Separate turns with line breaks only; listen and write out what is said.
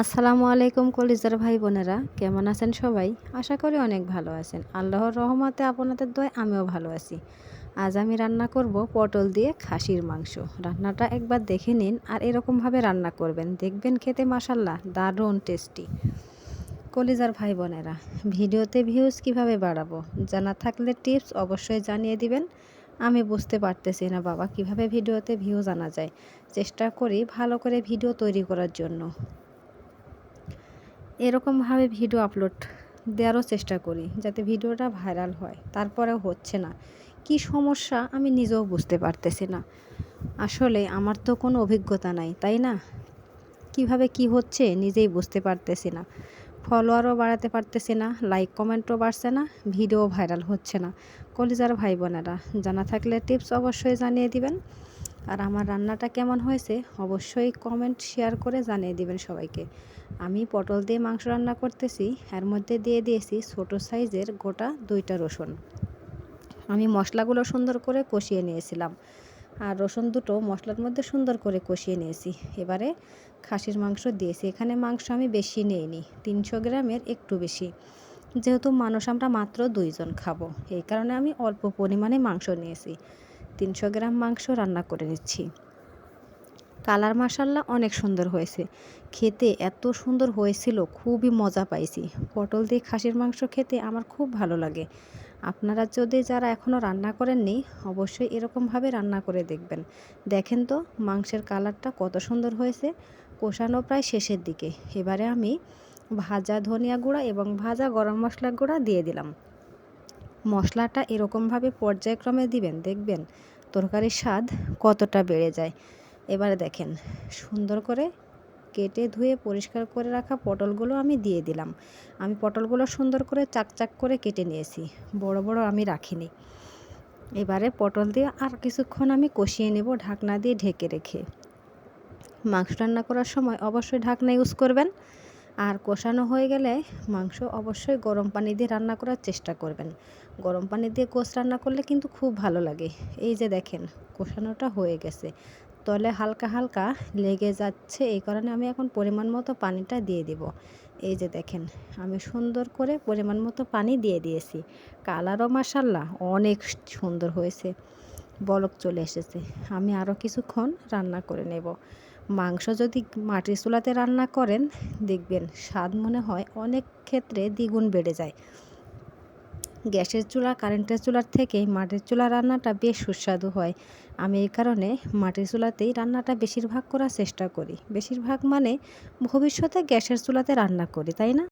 আসসালামু আলাইকুম কলিজার ভাই বোনেরা, কেমন আছেন সবাই? আশা করি অনেক ভালো আছেন। আল্লাহর রহমতে আপনাদের দয় আমিও ভালো আছি। আজ আমি রান্না করব পটল দিয়ে খাসির মাংস। রান্নাটা একবার দেখে নিন আর এরকমভাবে রান্না করবেন। দেখবেন খেতে মাসাল্লাহ দারুণ টেস্টি। কলিজার ভাই বোনেরা, ভিডিওতে ভিউজ কীভাবে বাড়াবো? জানা থাকলে টিপস অবশ্যই জানিয়ে দিবেন। আমি বুঝতে পারতেছি না বাবা, কীভাবে ভিডিওতে ভিউজ আনা যায়। চেষ্টা করি ভালো করে ভিডিও তৈরি করার জন্য। এরকমভাবে ভিডিও আপলোড দেওয়ারও চেষ্টা করি যাতে ভিডিওটা ভাইরাল হয়। তারপরেও হচ্ছে না। কি সমস্যা আমি নিজেও বুঝতে পারতেছি না। আসলে আমার তো কোনো অভিজ্ঞতা নাই, তাই না? কীভাবে কি হচ্ছে নিজেই বুঝতে পারতেছি না। ফলোয়ারও বাড়াতে পারতেছি না লাইক কমেন্টও বাড়ছে না, ভিডিও ভাইরাল হচ্ছে না। কলিজার ভাই বোনেরা জানা থাকলে টিপস অবশ্যই জানিয়ে দিবেন। আর আমার রান্নাটা কেমন হয়েছে অবশ্যই কমেন্ট শেয়ার করে জানিয়ে দিবেন সবাইকে। আমি পটল দিয়ে মাংস রান্না করতেছি, এর মধ্যে দিয়ে দিয়েছি ছোট সাইজের গোটা দুইটা রসুন। আমি মশলাগুলো সুন্দর করে কষিয়ে নিয়েছিলাম। আর রসুন দুটো মশলার মধ্যে সুন্দর করে কষিয়ে নিয়েছি। এবারে খাসির মাংস দিয়েছি। এখানে মাংস আমি বেশি নিইনি, তিনশো গ্রামের একটু বেশি। যেহেতু মানুষ আমরা মাত্র দুইজন খাব, এই কারণে আমি অল্প পরিমাণে মাংস নিয়েছি। তিনশো গ্রাম মাংস রান্না করে নিচ্ছি। কালার মাসাল্লা অনেক সুন্দর হয়েছে। খেতে এত সুন্দর হয়েছিল, খুবই মজা পাইছি। পটল দিয়ে খাসির মাংস খেতে আমার খুব ভালো লাগে। আপনারা যদি যারা এখনও রান্না করেননি, অবশ্যই এরকমভাবে রান্না করে দেখবেন। দেখেন তো, মাংসের কালারটা কত সুন্দর হয়েছে। কষানো প্রায় শেষের দিকে। এবারে আমি ভাজা ধনিয়া গুঁড়া এবং ভাজা গরম মশলা গুঁড়া দিয়ে দিলাম। মশলাটা এরকমভাবে পর্যায়ক্রমে দিবেন, দেখবেন তরকারির স্বাদ কতটা বেড়ে যায়। এবারে দেখেন, সুন্দর করে কেটে ধুয়ে পরিষ্কার করে রাখা পটলগুলো আমি দিয়ে দিলাম। আমি পটলগুলো সুন্দর করে চাকচাক করে কেটে নিয়েছি, বড় বড় আমি রাখিনি। এবারে পটল দিয়ে আর কিছুক্ষণ আমি কষিয়ে নেব ঢাকনা দিয়ে ঢেকে রেখে। মাংস রান্না করার সময় অবশ্যই ঢাকনা ইউজ করবেন। আর কষানো হয়ে গেলে মাংস অবশ্যই গরম পানি দিয়ে রান্না করার চেষ্টা করবেন। গরম পানি দিয়ে কোষ রান্না করলে কিন্তু খুব ভালো লাগে। এই যে দেখেন, কষানোটা হয়ে গেছে। তলে হালকা হালকা লেগে যাচ্ছে, এই কারণে আমি এখন পরিমাণ মতো পানিটা দিয়ে দিব। এই যে দেখেন, আমি সুন্দর করে পরিমাণ মতো পানি দিয়ে দিয়েছি। কালারও মাসাল্লাহ অনেক সুন্দর হয়েছে। বলক চলে এসেছে। আমি আরও কিছুক্ষণ রান্না করে নেব। মাংস যদি মাটির চুলাতে রান্না করেন, দেখবেন স্বাদ মনে হয় অনেক ক্ষেত্রে দ্বিগুণ বেড়ে যায়। গ্যাসের চুলা, কারেন্টের চুলার থেকে মাটির চুলা রান্নাটা বেশ সুস্বাদু হয়। আমি এই কারণে মাটির চুলাতেই রান্নাটা বেশিরভাগ করার চেষ্টা করি। বেশিরভাগ মানে ভবিষ্যতে গ্যাসের চুলাতে রান্না করি, তাই না?